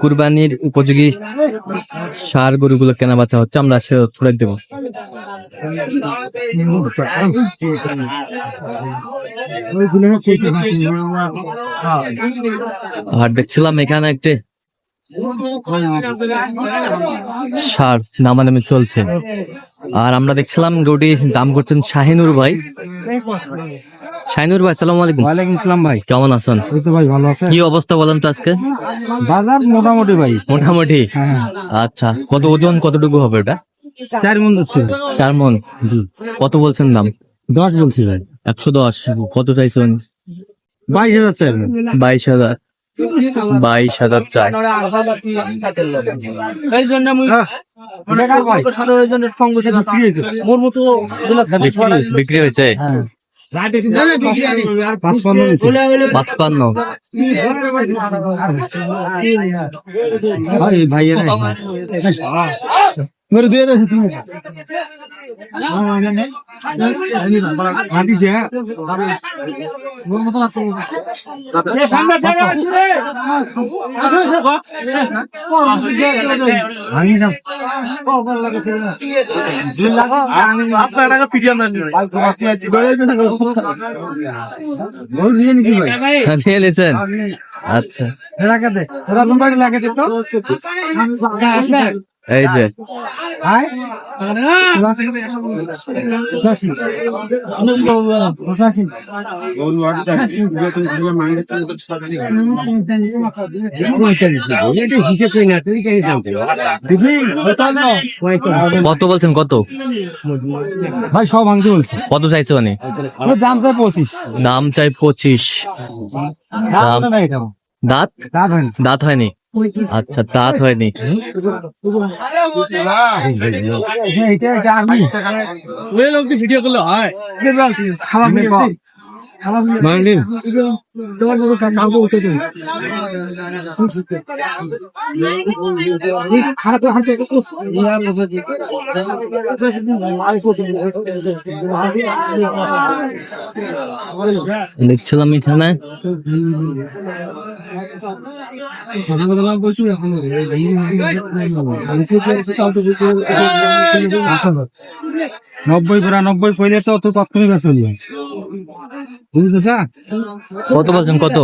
কুরবানির উপযোগী সার গরুগুলো কেনা বেচা হচ্ছে, আমরা সে তুলে দেবো। আর দেখছিলাম এখানে একটি সার নামানামি চলছে। আর আমরা দেখছিলাম গরুটি দাম করছেন শাহিনুর ভাই। শাহিনুর ভাই আসসালামু আলাইকুম। ওয়ালাইকুম আসসালাম ভাই। কেমন আছেন? এই তো ভাই ভালো আছে। কি অবস্থা বলেন তো আজকে? বাজার মোটামুটি ভাই। মোটামুটি? হ্যাঁ। আচ্ছা কত ওজন কতটুকু হবে এটা? চার মন হচ্ছে চার মন? কত বলছেন দাম? দশ বলছি ভাই। একশো দশ। কত চাইছেন? বাইশ হাজার চার মণ। বাইশ হাজার। বাইশ হাজার চাই। দেখা ভাই। বিক্রি- বিক্রি হয়েছে? হ্যাঁ। পাঁচপান্ন ভাইয়েরা। নিয়ে আচ্ছা। ওরা তোমার তো। এই যে? কত বলছেন কত? ভাই সব ভাঙতে বলছে। কত চাইছে মানে? দাম চাই পঁচিশ। দাম চাই পঁচিশ। দাঁত দাম। হয় না। দাঁত হয়নি? আচ্ছা দাঁত হয়নি। হ্যাঁ, ভিডিও করলে হয়। তোমার মতো কাউকে উঠে। খারাপ হাতে দেখছিলাম এখানে। নব্বই পুরা নব্বই পইলে তো তৎক্ষণিক চলবে বুঝছ কত বলছেন কত?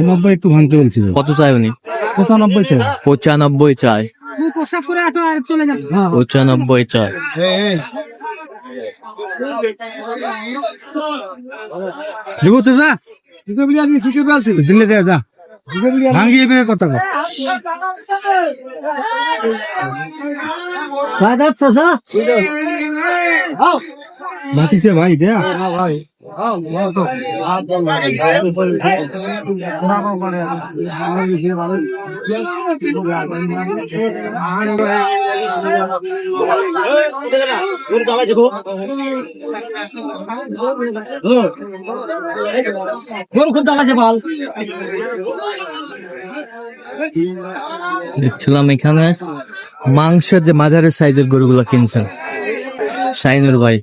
নব্বই একটু ভাঙতে বলছি কত চাই উনি? পঁচানব্বই স্যার পঁচানব্বই চাই। পঁচানব্বই চাই। বুঝছ দিলে দে যা। ভাঙিয়ে বের কথা কর মাতিছে ভাই দেয়া দেখছিলাম এখানে মাংসের যে মাঝারি সাইজের গরুগুলো কিনছেন। শাইনুর ভাই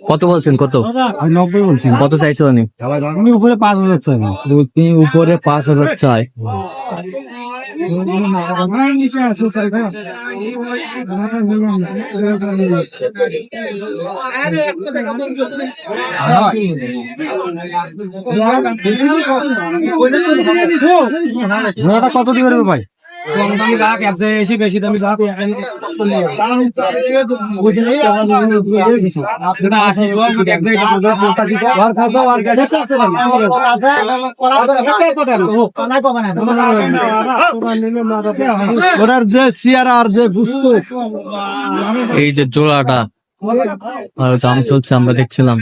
কত বলছেন কত আমি নব্বই বলছি কত চাইছে উনি আমি উপরে পাঁচ হাজার চাই উনি উপরে পাঁচ হাজার চাই কত দিবে রে ভাই ওটার যে চেয়ার আর যে গুস্ত এই যে জোড়াটা আর দাম চলছে আমরা দেখছিলাম।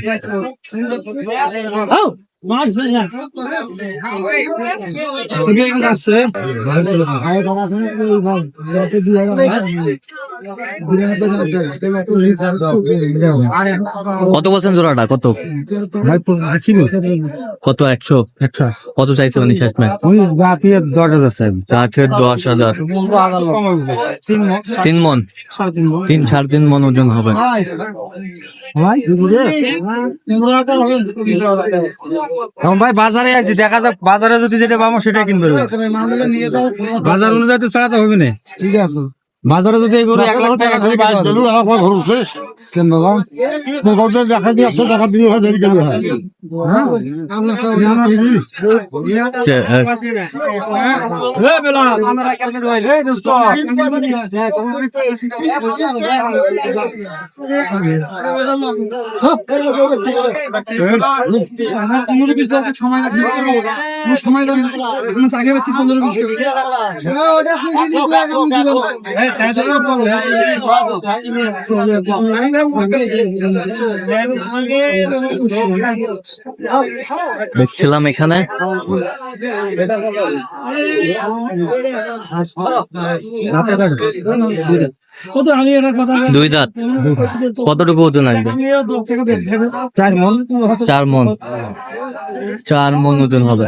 কত বলছেন জোড়াটা? কত? কত একশো? কত চাইছে মানে শেষ ম্যাচ? দশ হাজার দশ হাজার। তিন মন? তিন, সাড়ে তিন মন ওজন হবে। এখন ভাই বাজারে আছি দেখা যাক বাজারে যদি যেটা পাবো সেটাই কিনবে বাজার অনুযায়ী তো ছাড়াতে হবে না। ঠিক আছে। বাজারে যদি এই গরু এক লাখ টাকা ধরে কিনতে হবে। কেন বাবা চে- এ, দেখছিলাম এখানে। দুই দাঁত। কতটুকু ওজন আসবে চার মন। চার মন। চার মন ওজন হবে।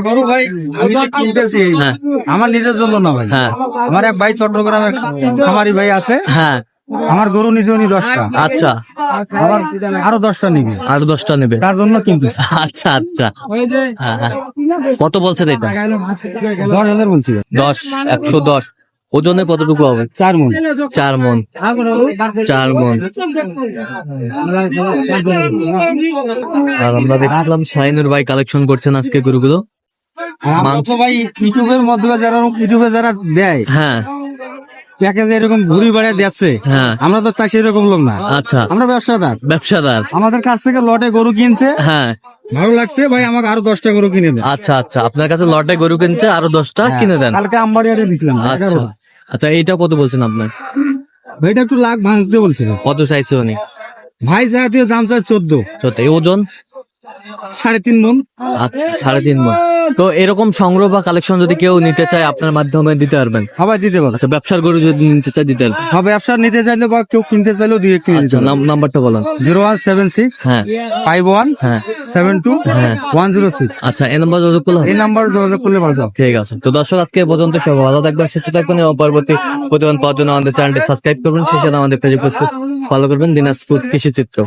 গরু ভাই আমি যে কিনতেছি হ্যাঁ। আমার নিজের জন্য না ভাই। হ্যাঁ। আমার এক ভাই চট্টগ্রামের খামারি ভাই আছে। হ্যাঁ। আমার গরু নিচে উনি দশটা। আচ্ছা। আবার আরও দশটা নিবে। আরও দশটা নেবে। তার জন্য কিন্তু। আচ্ছা আচ্ছা। হ্যাঁ হ্যাঁ। কত বলছেন এটা দশ হাজার বলছি। দশ একশো দশ। ওজনে কতটুকু হবে? চার মন। চার মন। চার মন। আর আমরা দেখলাম শাহিনুর ভাই কালেকশন করছেন আজকে গরুগুলো। আমরা তো ভাই ইউটিউবের মধ্যে যারা ইউটিউবে যারা দেয় হ্যাঁ। প্যাকেজে এরকম ঘুরি বেড়ায় দিচ্ছে হ্যাঁ। আমরা তো চাষি এরকম লোক না। আচ্ছা। আমরা ব্যবসাদার। ব্যবসাদার। আমাদের কাছ থেকে লটে গরু কিনছে। হ্যাঁ। ভালো লাগছে ভাই আমাকে আরও দশটা গরু কিনে দেন। আচ্ছা আচ্ছা। আপনার কাছে লটে গরু কিনছে আরও দশটা কিনে দেন। কালকে দিছিলাম আচ্ছা। আচ্ছা এইটা কত বলছেন আপনার ভাইটা একটু লাখ ভাঙতে বলছিল। কত চাইছে উনি? ভাই দাম চাই চোদ্দ। এই ওজন? সাড়ে তিন মন আচ্ছা সাড়ে তিন মন তো এরকম সংগ্রহ বা কালেকশন যদি কেউ নিতে চায় আপনার মাধ্যমে দিতে পারবেন? দিতে পারে আচ্ছা ব্যবসার গরু যদি নিতে চায় দিতে পারবেন? ব্যবসা নিতে চাইলে বা কেউ কিনতে চাইলেও দিয়ে কিনে দিতে আচ্ছা নাম্বারটা বলেন। জিরো ওয়ান সেভেন সিক্স হ্যাঁ। ফাইভ ওয়ান হ্যাঁ। সেভেন টু হ্যাঁ। One zero six. আচ্ছা এই নাম্বার যোগাযোগ করলে এই নাম্বার যোগাযোগ করলে ভালো। ঠিক আছে। তো দর্শক আজকে পর্যন্ত সব ভালো থাকবেন সুস্থ থাকবেন এবং পরবর্তী প্রতিদিন পাওয়ার জন্য আমাদের চ্যানেলটি সাবস্ক্রাইব করবেন। সেই সাথে আমাদের ফেসবুক ফলো করবেন দিনাজপুর কৃষি চিত্র